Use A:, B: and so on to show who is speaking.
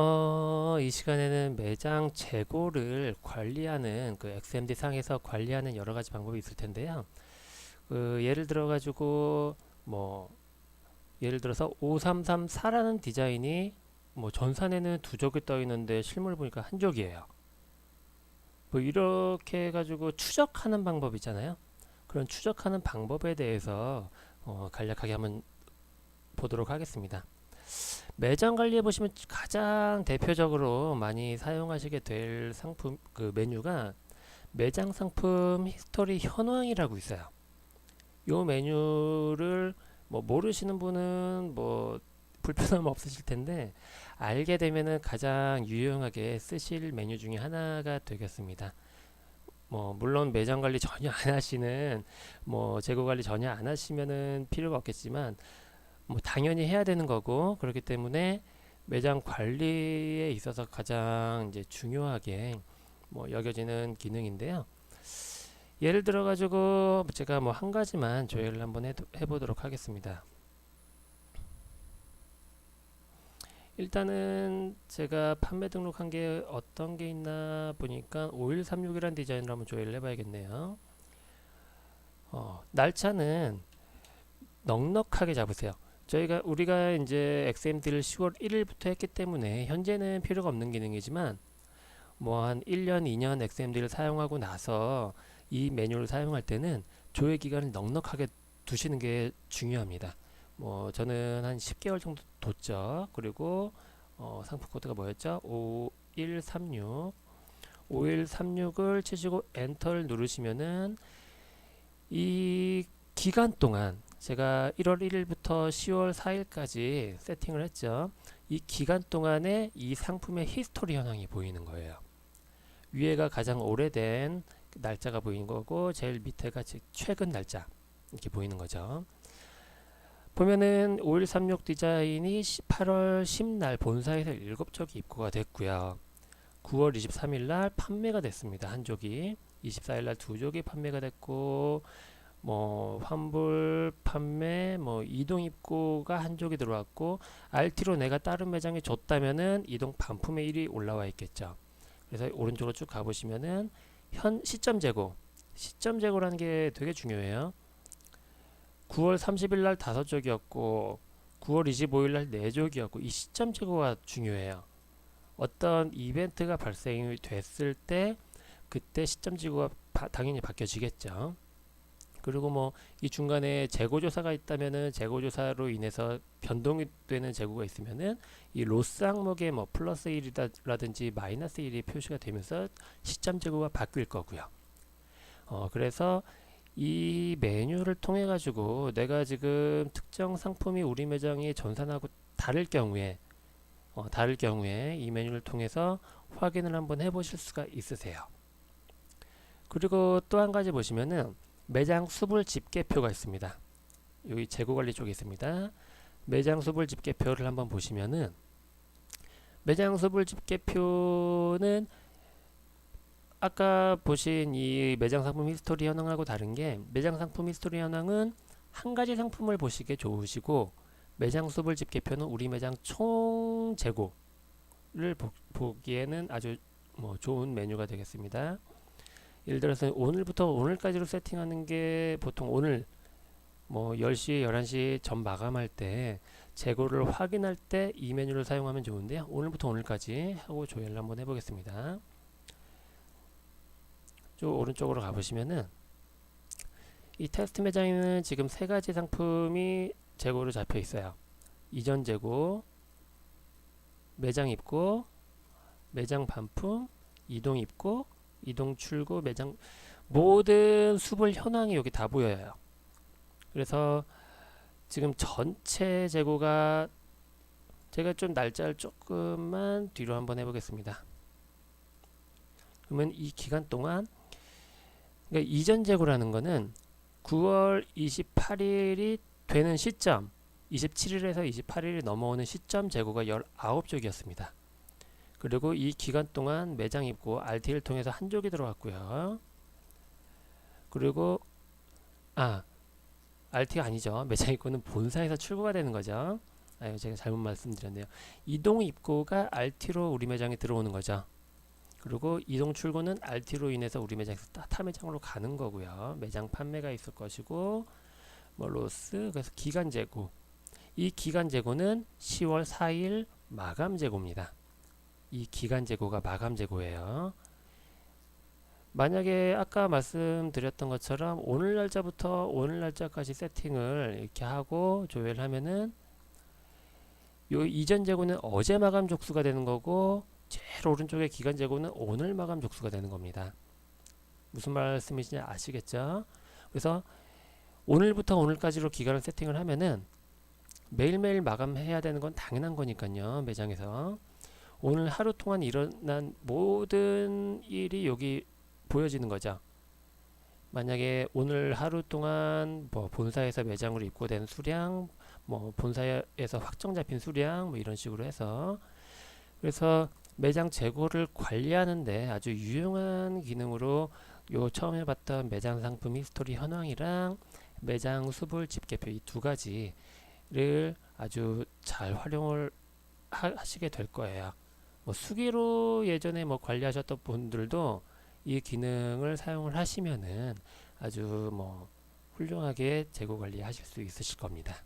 A: 어, 이 시간에는 매장 재고를 관리하는 그 XMD 상에서 관리하는 여러 가지 방법이 있을 텐데요. 그 예를 들어 가지고 뭐 예를 들어서 5334라는 디자인이 뭐 전산에는 두 족이 떠 있는데 실물 보니까 한 족이에요. 뭐 이렇게 해 가지고 추적하는 방법이잖아요. 그런 추적하는 방법에 대해서 어, 간략하게 한번 보도록 하겠습니다. 매장 관리해 보시면 가장 대표적으로 많이 사용하시게 될 상품 그 메뉴가 매장 상품 히스토리 현황이라고 있어요. 요 메뉴를 뭐 모르시는 분은 뭐 불편함 없으실 텐데 알게 되면은 가장 유용하게 쓰실 메뉴 중에 하나가 되겠습니다. 뭐 물론 매장 관리 전혀 안 하시는 뭐 재고 관리 전혀 안 하시면은 필요가 없겠지만 뭐 당연히 해야 되는 거고 그렇기 때문에 매장 관리에 있어서 가장 이제 중요하게 뭐 여겨지는 기능인데요. 예를 들어 가지고 제가 뭐 한 가지만 조회를 한번 해, 해보도록 하겠습니다. 일단은 제가 판매 등록한 게 어떤 게 있나 보니까 5136이라는 디자인으로 한번 조회를 해봐야겠네요. 어, 날짜는 넉넉하게 잡으세요. 저희가 우리가 이제 XMD를 10월 1일부터 했기 때문에 현재는 필요가 없는 기능이지만 뭐 한 1년, 2년 XMD를 사용하고 나서 이 메뉴를 사용할 때는 조회 기간을 넉넉하게 두시는 게 중요합니다. 뭐 저는 한 10개월 정도 뒀죠. 그리고 어, 상품 코드가 뭐였죠? 5136 5136을 치시고 엔터를 누르시면은 이 기간 동안 제가 1월 1일부터 10월 4일까지 세팅을 했죠. 이 기간 동안에 이 상품의 히스토리 현황이 보이는 거예요. 위에가 가장 오래된 날짜가 보이는 거고 제일 밑에가 최근 날짜 이렇게 보이는 거죠. 보면은 5136 디자인이 8월 10날 본사에서 7족이 입고가 됐고요. 9월 23일 날 판매가 됐습니다. 한 족이 24일 날 두 족이 판매가 됐고 뭐 환불 판매 뭐 이동 입고가 한 족이 들어왔고 RT로 내가 다른 매장에 줬다면은 이동 반품의 일이 올라와 있겠죠. 그래서 오른쪽으로 쭉 가보시면은 현 시점 재고 시점 재고라는 게 되게 중요해요. 9월 30일 날 다섯 족이었고 9월 25일 날네 족이었고 이 시점 재고가 중요해요. 어떤 이벤트가 발생이 됐을 때 그때 시점 재고가 바, 당연히 바뀌어지겠죠. 그리고 뭐 이 중간에 재고 조사가 있다면은 재고 조사로 인해서 변동이 되는 재고가 있으면은 이 로스 항목에 뭐 플러스 1이라든지 마이너스 1이 표시가 되면서 시점 재고가 바뀔 거고요. 어 그래서 이 메뉴를 통해 가지고 내가 지금 특정 상품이 우리 매장에 전산하고 다를 경우에 어, 다를 경우에 이 메뉴를 통해서 확인을 한번 해보실 수가 있으세요. 그리고 또 한 가지 보시면은 매장 수불 집계표가 있습니다. 여기 재고 관리 쪽에 있습니다. 매장 수불 집계표를 한번 보시면은 매장 수불 집계표는 아까 보신 이 매장 상품 히스토리 현황하고 다른 게 매장 상품 히스토리 현황은 한 가지 상품을 보시기에 좋으시고 매장 수불 집계표는 우리 매장 총 재고를 보, 보기에는 아주 뭐 좋은 메뉴가 되겠습니다. 예를 들어서 오늘부터 오늘까지로 세팅하는 게 보통 오늘 뭐 10시, 11시 전 마감할 때 재고를 확인할 때 이 메뉴를 사용하면 좋은데요. 오늘부터 오늘까지 하고 조회를 한번 해보겠습니다. 쭉 오른쪽으로 가보시면은 이 테스트 매장에는 지금 세 가지 상품이 재고로 잡혀 있어요. 이전 재고, 매장 입고, 매장 반품, 이동 입고, 이동 출고 매장 모든 수불 현황이 여기 다 보여요. 그래서 지금 전체 재고가 제가 좀 날짜를 조금만 뒤로 한번 해보겠습니다. 그러면 이 기간 동안 그러니까 이전 재고라는 거는 9월 28일이 되는 시점 27일에서 28일이 넘어오는 시점 재고가 19쪽이었습니다. 그리고 이 기간 동안 매장 입고 RT를 통해서 한 족이 들어왔고요. 그리고 아 RT가 아니죠. 매장 입고는 본사에서 출고가 되는 거죠. 아유 제가 잘못 말씀드렸네요. 이동 입고가 RT로 우리 매장에 들어오는 거죠. 그리고 이동 출고는 RT로 인해서 우리 매장에서 타- 타 매장으로 가는 거고요. 매장 판매가 있을 것이고 뭐 로스 그래서 기간 재고 이 기간 재고는 10월 4일 마감 재고입니다. 이 기간 재고가 마감 재고예요. 만약에 아까 말씀드렸던 것처럼 오늘 날짜부터 오늘 날짜까지 세팅을 이렇게 하고 조회를 하면은 요 이전 재고는 어제 마감 족수가 되는 거고 제일 오른쪽에 기간 재고는 오늘 마감 족수가 되는 겁니다. 무슨 말씀이신지 아시겠죠? 그래서 오늘부터 오늘까지로 기간을 세팅을 하면은 매일매일 마감해야 되는 건 당연한 거니까요. 매장에서 오늘 하루 동안 일어난 모든 일이 여기 보여지는 거죠. 만약에 오늘 하루 동안 뭐 본사에서 매장으로 입고된 수량, 뭐 본사에서 확정 잡힌 수량, 뭐 이런 식으로 해서 그래서 매장 재고를 관리하는데 아주 유용한 기능으로 요 처음에 봤던 매장 상품 히스토리 현황이랑 매장 수불 집계표 이 두 가지를 아주 잘 활용을 하, 하시게 될 거예요. 뭐 수기로 예전에 뭐 관리하셨던 분들도 이 기능을 사용을 하시면은 아주 뭐 훌륭하게 재고 관리하실 수 있으실 겁니다.